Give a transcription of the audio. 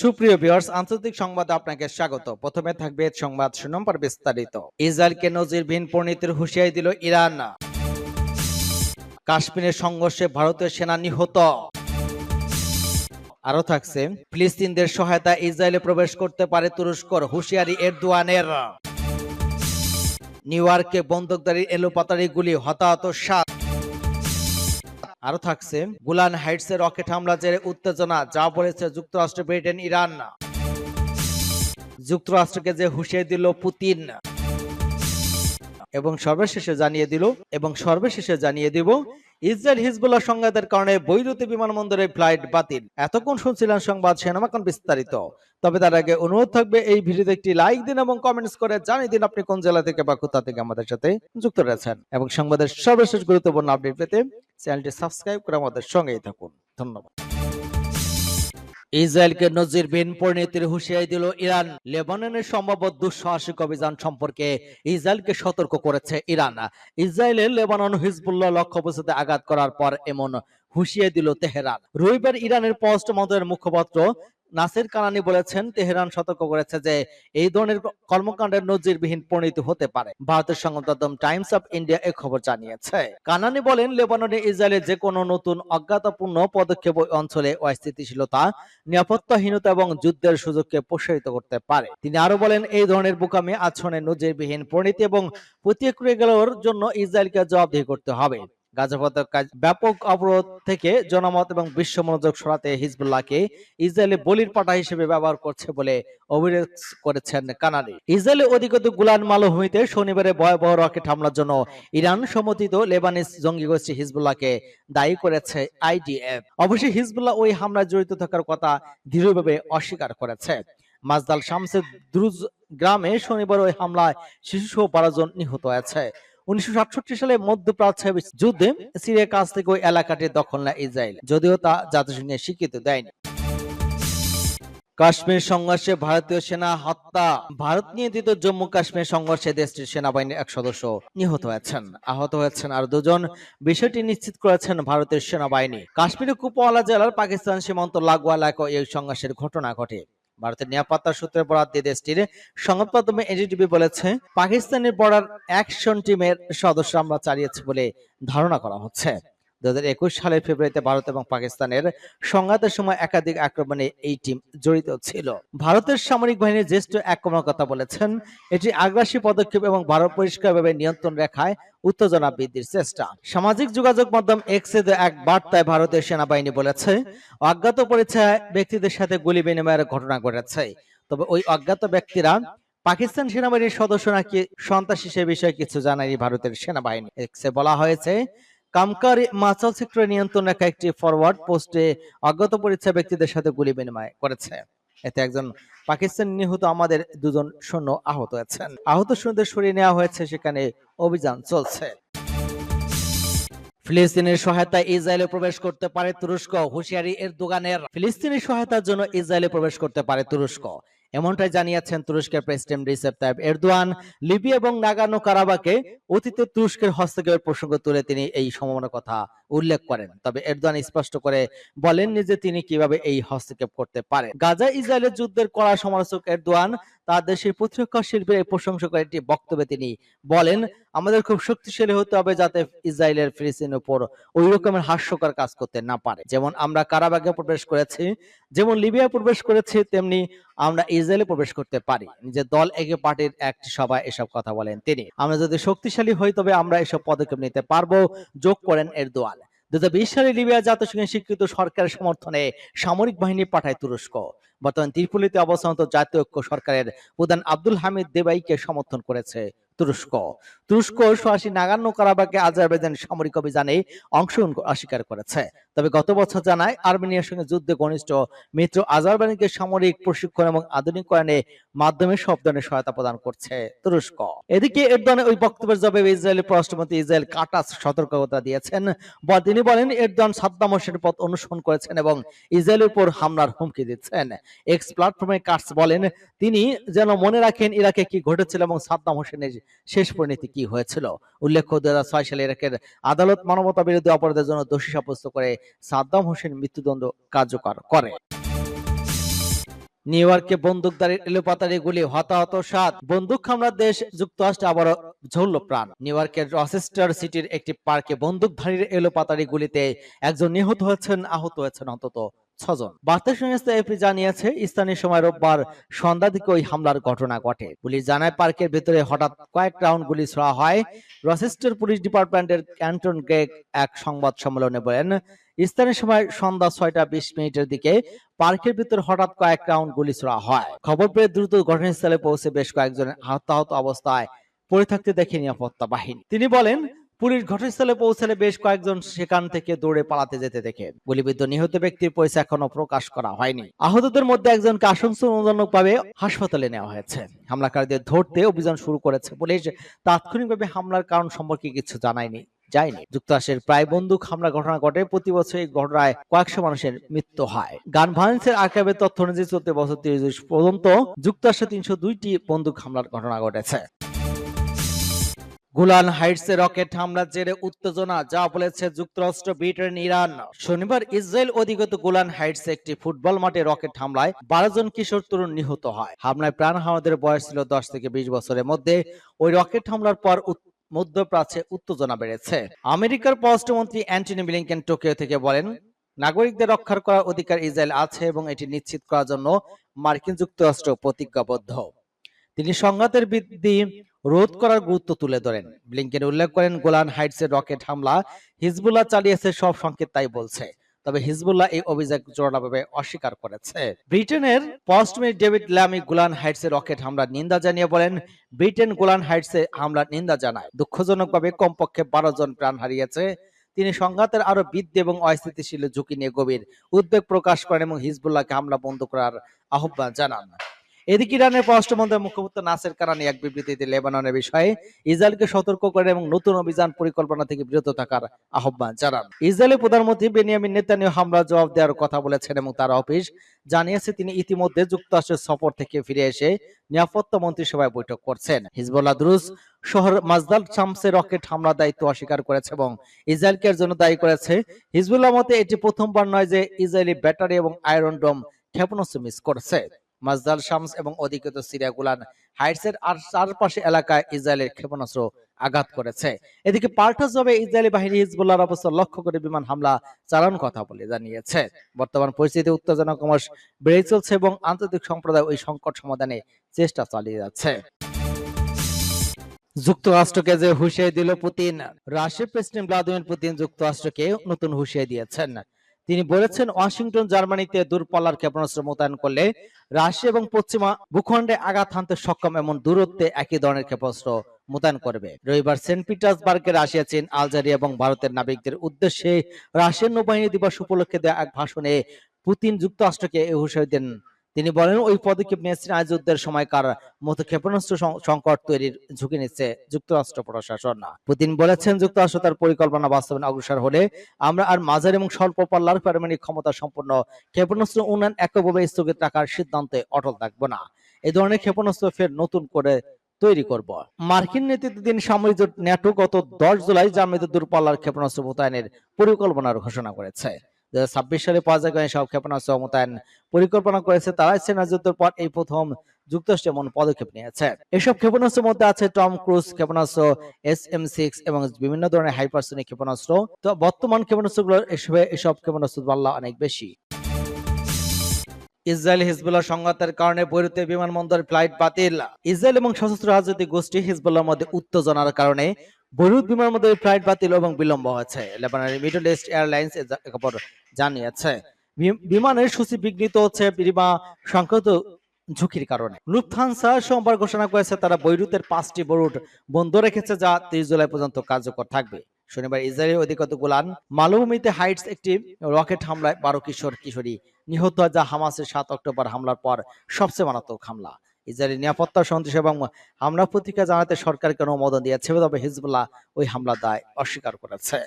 সুপ্রিয় ভিউয়ার্স, আন্তর্জাতিক সংবাদে আপনাকে স্বাগত। প্রথমে থাকবে সংবাদ শিরোনাম পর বিস্তারিত। ইসরায়েলকে নজিরবিহীন পরিণতির হুঁশিয়ারি দিল ইরান। কাশ্মীরের সংঘর্ষে ভারতীয় সেনা নিহত। আরও থাকছে, ফিলিস্তিনদের সহায়তা ইসরায়েলে প্রবেশ করতে পারে তুরস্কর, হুঁশিয়ারি এরদোয়ানের। নিউ ইয়র্কে বন্দুকধারী এলোপাতারি গুলি হতাহত সাত। আরও থাকছে, গুলান হাইটসে রকেট হামলা জেরে উত্তেজনা, যা বলেছে যুক্তরাষ্ট্র ব্রিটেন, ইরান। যুক্তরাষ্ট্রকে যে হুঁশিয়ে দিল পুতিন। এবং সর্বশেষে জানিয়ে দিল, এবং সর্বশেষে জানিয়ে দিব, ইসরায়েল হিজবুল্লাহ সংঘাতের কারণে বৈরুতি বিমানবন্দরে ফ্লাইট বাতিল। এতক্ষণ শুনছিলেন সংবাদ সেনামাখন বিস্তারিত। তবে তার আগে অনুরোধ থাকবে, এই ভিডিওতে একটি লাইক দিন এবং কমেন্টস করে জানিয়ে দিন আপনি কোন জেলা থেকে বা কোথা থেকে আমাদের সাথে যুক্ত রয়েছেন। এবং সংবাদের সর্বশেষ গুরুত্বপূর্ণ আপডেট পেতে চ্যানেলটি সাবস্ক্রাইব করে আমাদের সঙ্গেই থাকুন। ধন্যবাদ। ইসরায়েলকে নজিরবিহীন পরিণতির হুঁশিয়ারি দিল ইরান। লেবাননের সম্ভাব্য দুঃসাহসিক অভিযান সম্পর্কে ইসরায়েলকে সতর্ক করেছে ইরান। ইসরায়েলের লেবানন হিজবুল্লাহ লক্ষ্যবস্তুতে আঘাত করার পর এমন হুঁশিয়ে দিল তেহরান। রবিবার ইরানের পররাষ্ট্র মন্ত্রণালয়ের মুখপাত্র নাসির কানানি বলেছেন, তেহরান সতর্ক করেছে যে এই ধরনের কর্মকাণ্ডের নজিরবিহীন পরিণতি হতে পারে। ভারতের সংবাদ টাইমস অফ ইন্ডিয়া এ খবর জানিয়েছে। কানানি বলেন, লেবাননে ইসরায়েলের যে কোনো নতুন অজ্ঞাতপূর্ণ পদক্ষেপ ওই অঞ্চলে অস্থিতিশীলতা, নিরাপত্তাহীনতা এবং যুদ্ধের সুযোগকে প্রসারিত করতে পারে। তিনি আরও বলেন, এই ধরনের বোকামি আচরণের নজিরবিহীন পরিণতি এবং প্রতিক্রিয়াগুলোর জন্য ইসরায়েলকে জবাবদিহি করতে হবে। কাজ ব্যাপক অবরোধ থেকে জনমত এবং বিশ্ব মনোযোগ সরাতে হিজবুল্লাহকে ইসরায়েলে বলির পাঠা হিসেবে ব্যবহার করছে বলে অভিযোগ করেছেন কানাডি। ইসরায়েলে অধিকৃত গুলান মালভূমিতে শনিবারে ভয়াবহ রকেট হামলার জন্য ইরান সমর্থিত লেবানিস জঙ্গি গোষ্ঠী হিজবুল্লাহকে দায়ী করেছে আইডিএফ। অবশ্যই হিজবুল্লাহ ওই হামলায় জড়িত থাকার কথা দৃঢ়ভাবে অস্বীকার করেছে। মাজদাল শামসের দ্রুজ গ্রামে শনিবার ওই হামলায় শিশুসহ বারো জন নিহত হয়েছে। উনিশশো সালে মধ্যপ্রাচ্যের যুদ্ধে সিরিয়ার কাছ থেকে ওই এলাকাটি দখল নেয় ইসরায়েল। যদিও তা জাতিসংঘে স্বীকৃতি দেয়নি। কাশ্মীর সংঘর্ষে ভারতীয় সেনা হত্যা। ভারত নিয়ন্ত্রিত জম্মু কাশ্মীর সংঘর্ষে দেশটির সেনাবাহিনীর এক সদস্য নিহত হয়েছেন। আহত হয়েছেন আর দুজন। বিষয়টি নিশ্চিত করেছেন ভারতের সেনাবাহিনী। কাশ্মীরের কুপওয়ালা জেলার পাকিস্তান সীমান্ত লাগোয়া এলাকায় এই সংঘর্ষের ঘটনা ঘটে। ভারতের নিরাপত্তা সূত্রে বরাদ দিয়ে দেশটির সংবাদ মাধ্যমে এনডিটিভি বলেছে, পাকিস্তানের বর্ডার অ্যাকশন টিমের সদস্য আমরা চালিয়েছে বলে ধারণা করা হচ্ছে। দু হাজার একুশ সালের ফেব্রুয়ারিতে ভারত এবং পাকিস্তানের সংঘাতের সময় একাধিক আক্রমণে এই টিম জড়িত ছিল। ভারতের সামরিক বাহিনীর জ্যেষ্ঠ এক কর্মকর্তা বলেছেন, এটি আগ্রাসী পদক্ষেপ এবং ভারত পরিষ্কারভাবে নিয়ন্ত্রণ রেখায় উত্তেজনা বৃদ্ধির চেষ্টা। সামাজিক যোগাযোগ মাধ্যম এক্সে এক বার্তায় ভারতের সেনাবাহিনী বলেছে, অজ্ঞাত পরিচয় ব্যক্তিদের সাথে গুলি বিনিময়ের ঘটনা ঘটেছে। তবে ওই অজ্ঞাত ব্যক্তিরা পাকিস্তান সেনাবাহিনীর সদস্য নাকি সন্ত্রাসী সে বিষয়ে কিছু জানায়নি ভারতের সেনাবাহিনী। এক্সে বলা হয়েছে কামকার মাচাল সেক্টরের নিয়ন্ত্রণ রেখা একটি ফরওয়ার্ড পোস্টে অজ্ঞাত পরিচয় ব্যক্তিদের সাথে গুলি বিনিময় করেছে। এতে একজন পাকিস্তান নিহত আমাদের দুজন সৈন্য আহত হয়েছেন। আহত সৈন্যদের সরিয়ে নেওয়া হয়েছে, সেখানে অভিযান চলছে। ফিলিস্তিনের সহায়তায় ইসরায়েলে প্রবেশ করতে পারে তুরস্ক, হুঁশিয়ারি এর দোকানের ফিলিস্তিনের সহায়তার জন্য ইসরায়েলে প্রবেশ করতে পারে তুরস্ক। এমনটাই জানিয়েছেন তুরস্কের president Recep Tayyip Erdogan. Libya এবং নাগানো কারাবাকে অতীতে তুরস্কের হস্তক্ষেপের প্রসঙ্গ তুলে তিনি এই সম্ভাবনার কথা উল্লেখ করেন। তবে এরদোয়ান স্পষ্ট করে বলেননি যে তিনি কীভাবে এই হস্তক্ষেপ করতে পারেন গাজা ইসরায়েলের যুদ্ধের কড়া সমালোচক এরদোয়ান তার দেশের প্রতিরক্ষা শিল্পের প্রশংসা করে একটি বক্তব্যে তিনি বলেন, আমাদের খুব শক্তিশালী হতে হবে যাতে ইসরায়েলের ফিলিস্তিনের উপর ওই রকমের হাস্যকর কাজ করতে না পারে। যেমন আমরা কারাবাগে প্রবেশ করেছি, যেমন লিবিয়া প্রবেশ করেছি, তেমনি আমরা ইসরায়েলে প্রবেশ করতে পারি। নিজের দল এগে পার্টির একটি সভায় এসব কথা বলেন তিনি। আমরা যদি শক্তিশালী হই, তবে আমরা এসব পদক্ষেপ নিতে পারব, যোগ করেন এরদোয়ান। দু হাজার বিশ সালে লিবিয়া জাতিসংঘের স্বীকৃত সরকারের সমর্থনে সামরিক বাহিনী পাঠায় তুরস্ক। বর্তমান ত্রিপুলিতে অবস্থানত জাতীয় ঐক্য সরকারের প্রধান আব্দুল হামিদ দেবাইকে সমর্থন করেছে তুরস্ক। তুরস্ক সরাসরি নাগান্ন কারাবাকে আজারবাইজান সামরিক অভিযানে অংশগ্রহণ অস্বীকার করেছে। তবে গত বছর জানায়, আর্মেনিয়ার সঙ্গে যুদ্ধে ঘনিষ্ঠ মিত্র আজারবাইজানকে সামরিক প্রশিক্ষণ এবং আধুনিকরণে মাধ্যমে সব ধরনের সহায়তা প্রদান করছে তুরস্ক। এদিকে এরদোয়ানের ওই বক্তব্যের জবাবে ইসরায়েলের পররাষ্ট্রমন্ত্রী ইসরায়েল কাটাস সতর্কতা দিয়েছেন তিনি বলেন, এরদোয়ান সাদ্দাম হোসেনের পথ অনুসরণ করেছেন এবং ইসরায়েলের উপর হামলার হুমকি দিচ্ছেন। এক্স প্ল্যাটফর্মে কাটস বলেন, তিনি যেন মনে রাখেন, ইরাকে কি ঘটেছিল এবং সাদ্দাম হোসেনের শেষ পরিণতি কি হয়েছিল। উল্লেখ্য দু সালে ইরাকের আদালত মানবতা বিরোধী অপরাধের জন্য দোষী সাব্যস্ত করে সাদ্দাম হোসেন মৃত্যুদণ্ড কার্যকর করে। নিউ ইয়র্কে বন্দুকধারীর এলোপাতারি গুলি, হতাহত সাত। বন্দুক হামলার দেশ যুক্তরাষ্ট্রে আবারও ঝরল প্রাণ। নিউ ইয়র্কের রসেস্টার সিটির একটি পার্কে বন্দুকধারীর এলোপাতারি গুলিতে একজন নিহত হয়েছেন, আহত হয়েছেন অন্তত ছজন। বার্তা সংস্থা এপি জানিয়েছে, স্থানীয় সময় রোববার সন্ধ্যা দিকে ওই হামলার ঘটনা ঘটে। পুলিশ জানায়, পার্কের ভেতরে হঠাৎ কয়েক রাউন্ড গুলি ছোড়া হয়। রসেস্টার পুলিশ ডিপার্টমেন্টের ক্যান্টন গ্রেগ এক সংবাদ সম্মেলনে বলেন, স্থানীয় সময় সন্ধ্যা ছয়টা বিশ মিনিটের দিকে পার্কের ভিতর হঠাৎ কয়েক রাউন্ড গুলি ছোড়া হয়। খবর পেয়ে দ্রুত ঘটনাস্থলে পৌঁছে বেশ কয়েকজন হতাহত অবস্থায় পড়ে থাকতে দেখে নিরাপত্তা বাহিনী। তিনি বলেন পুলিশ ঘটনাস্থলে পৌঁছালে বেশ কয়েকজন সেখান থেকে দৌড়ে পালাতে যেতে দেখে। গুলিবিদ্ধ নিহত ব্যক্তির পরিচয় এখনও প্রকাশ করা হয়নি। আহতদের মধ্যে একজনকে আশঙ্কাজনকভাবে হাসপাতালে নেওয়া হয়েছে। হামলাকারীদের ধরতে অভিযান শুরু করেছে পুলিশ। তাৎক্ষণিকভাবে হামলার কারণ সম্পর্কে কিছু জানায়নি, যায়নি। যুক্তরাষ্ট্রের প্রায় বন্দুক হামলা ঘটনা ঘটে। প্রতি বছর এই ঘটনায় কয়েকশো মানুষের মৃত্যু হয়। গান ভায়োলেন্সের আর্কাইভের তথ্য অনুযায়ী চলতে বছর তিরিশ পর্যন্ত যুক্তরাষ্ট্রে তিনশো দুইটি বন্দুক হামলার ঘটনা ঘটেছে। গোলান হাইটসে রকেট হামলার জেরে উত্তেজনা, যা বলেছে যুক্তরাষ্ট্র, ব্রিটেন, ইরান। শনিবার ইসরায়েল অধিগত গোলান হাইটসে একটি ফুটবল মাঠে রকেট হামলায় বারো জন কিশোর তরুণ নিহত হয়। হামলায় প্রাণ হাওয়াদের বয়স ছিল দশ থেকে বিশ বছরের মধ্যে। ওই রকেট হামলার পর মধ্যপ্রাচ্যে উত্তেজনা বেড়েছে। আমেরিকার পররাষ্ট্রমন্ত্রী অ্যান্টনি ব্লিংকেন টোকিও থেকে বলেন, নাগরিকদের রক্ষার করার অধিকার ইসরায়েল আছে এবং এটি নিশ্চিত করার জন্য মার্কিন যুক্তরাষ্ট্র প্রতিজ্ঞাবদ্ধ। তিনি সংঘাতের বৃদ্ধি রোধ করার গুরুত্ব তুলে ধরেন। ব্লিংকেন উল্লেখ করেন, গোলান হাইটসের রকেট হামলা হিজবুল্লাহ চালিয়েছে, সব সংকেত তাই বলছে। তবে হিজবুল্লাহ এই অভিযোগ জোরালোভাবে অস্বীকার করেছে। ব্রিটেনের পশ্চিমের ডেভিড ল্যামি গোলান হাইটসে রকেট হামলার নিন্দা জানিয়ে বলেন, ব্রিটেন গোলান হাইটসে হামলার নিন্দা জানায়। দুঃখজনকভাবে কমপক্ষে বারো জন প্রাণ হারিয়েছে। তিনি সংঘাতের আরও বৃদ্ধি এবং অস্থিতিশীল ঝুঁকি নিয়ে গভীর উদ্বেগ প্রকাশ করেন এবং হিজবুল্লাহকে হামলা বন্ধ করার আহ্বান জানান। এদিকে ইরানের পররাষ্ট্রমন্ত্রীর মুখপাত্র নাসের কারানি এক বিবৃতিতে লেবাননের বিষয়ে ইসরায়েলকে সতর্ক করেন এবং নতুন অভিযান পরিকল্পনা থেকে বিরত থাকার আহ্বান জানান। ইসরায়েলের প্রধানমন্ত্রী বেনিয়ামিন নেতানিয়াহু হামলার জবাব দেওয়ার কথা বলেছেন এবং তার অফিস জানিয়েছে তিনি ইতিমধ্যে যুক্তরাষ্ট্রের সফর থেকে ফিরে এসে নিরাপত্তা মন্ত্রিসভায় বৈঠক করছেন। হিজবুল্লাহ দ্রুজ শহর মাজদাল শামসে রকেট হামলার দায়িত্ব অস্বীকার করেছে এবং ইসরায়েলকে এর জন্য দায়ী করেছে। হিজবুল্লাহ মতে এটি প্রথমবার নয় যে ইসরায়েলি ব্যাটারি এবং আয়রন ডোম ক্ষেপণাস্ত্র মিস করছে। মাজদাল শামস এবং অধিকৃত সিরিয়া গুলান হাইটসের আর চারপাশে এলাকায় ইসরায়েলের ক্ষেপণাস্ত্র আঘাত করেছে। এদিকে পাল্টা জবাবে ইসরায়েলি বাহিনী হিজবুল্লাহর অবস্থা লক্ষ্য করে বিমান হামলা চালানোর কথা বলে জানিয়েছে। বর্তমান পরিস্থিতি উত্তেজনা ক্রমশ বেড়ে চলছে এবং আন্তর্জাতিক সম্প্রদায় ওই সংকট সমাধানে চেষ্টা চালিয়ে যাচ্ছে। যুক্তরাষ্ট্রকে যে হুঁশিয়ারি দিল পুতিন, রাশিয়ার প্রেসিডেন্ট ভ্লাদিমির পুতিন যুক্তরাষ্ট্রকে নতুন হুঁশিয়ারি দিয়েছেন। তিনি বলেছেন, ওয়াশিংটন, জার্মানিতে দূরপাল্লার ক্ষেপণাস্ত্র মোতায়েন করলে রাশিয়া এবং পশ্চিমা ভূখণ্ডে আঘাত হানতে সক্ষম এমন দূরত্বে একই ধরনের ক্ষেপণাস্ত্র মোতায়েন করবে। রবিবার সেন্ট পিটার্সবার্গে রাশিয়া, চীন, আলজেরিয়া এবং ভারতের নাবিকদের উদ্দেশ্যে রাশিয়ান নৌবাহিনী দিবস উপলক্ষে দেওয়া এক ভাষণে পুতিন যুক্তরাষ্ট্রকে এ হুঁশিয়ারি দেন। তিনি বলেন, ওই পদক্ষেপ নিয়ে চীনা যুদ্ধের সময়কার মতো ক্ষেপণাস্ত্র সংকট তৈরির ঝুঁকি নিচ্ছে যুক্তরাষ্ট্র প্রশাসন। পুতিন বলেছেন, যুক্তরাষ্ট্র তার পরিকল্পনা বাস্তবায়ন অগ্রসর হলে আমরা আর মাঝারি এবং স্বল্প পাল্লার পারমাণবিক ক্ষমতা সম্পন্ন ক্ষেপণাস্ত্র উন্নয়ন এককভাবে স্থগিত রাখার সিদ্ধান্তে অটল থাকব না। এই ধরনের ক্ষেপণাস্ত্র ফের নতুন করে তৈরি করব। মার্কিন নেতৃত্বাধীন সামরিক জোট ন্যাটো গত দশ জুলাই জার্মানিতে দূরপাল্লার ক্ষেপণাস্ত্র মোতায়েনের পরিকল্পনার ঘোষণা করেছে। ছাব্বিশ সালে পর্যায়ক্রমে সব ক্ষেপণাস্ত্র মোতায়েন পরিকল্পনা করেছে তারাই সেনাযুদ্ধের পর এই প্রথম যুক্তরাষ্ট্র এমন পদক্ষেপ নিয়েছে। এসব ক্ষেপণাস্ত্রের মধ্যে আছে টম ক্রুজ ক্ষেপণাস্ত্র, এস এম সিক্স এবং বিভিন্ন ধরনের হাইপারসনিক ক্ষেপণাস্ত্র। তো বর্তমান ক্ষেপণাস্ত্রগুলোর এসব এসব ক্ষেপণাস্ত্র পাল্লা অনেক বেশি। ইসরায়েল হিজবুল্লাহ সংঘাতের কারণে বৈরুতে বিমানবন্দরের ফ্লাইট বাতিল। ইসরায়েল এবং সশস্ত্র রাজনৈতিক গোষ্ঠী হিজবুল্লাহর মধ্যে উত্তেজনার কারণে বৈরুত বিমানবন্দরের ফ্লাইট বাতিল এবং বিলম্ব হয়েছে, লেবাননের মিডল ইস্ট এয়ারলাইন্স খবর জানিয়েছে। বিমানের সূচি বিঘ্নিত হচ্ছে, বিমা সংক্রান্ত ঝুঁকির কারণে। লুফথানসা সোমবার ঘোষণা করেছে, তারা বৈরুতের পাঁচটি বরুট বন্ধ রেখেছে, যা তিরিশ জুলাই পর্যন্ত কার্যকর থাকবে। শনিবার ইসরায়েলের অধিকত গোলান? মালভূমিতে হাইটস একটি রকেট হামলায় বারো কিশোর কিশোরী নিহত, যা হামাসের সাত অক্টোবর হামলার পর সবচেয়ে মারাত্মক হামলা। ইসরায়েলের নিরাপত্তা সন্ত্রাস এবং হামলা প্রতিক্রিয়া জানাতে সরকারকে অনুমোদন দিয়েছে? তবে হিজবুল্লাহ ওই হামলা দায় অস্বীকার করেছে।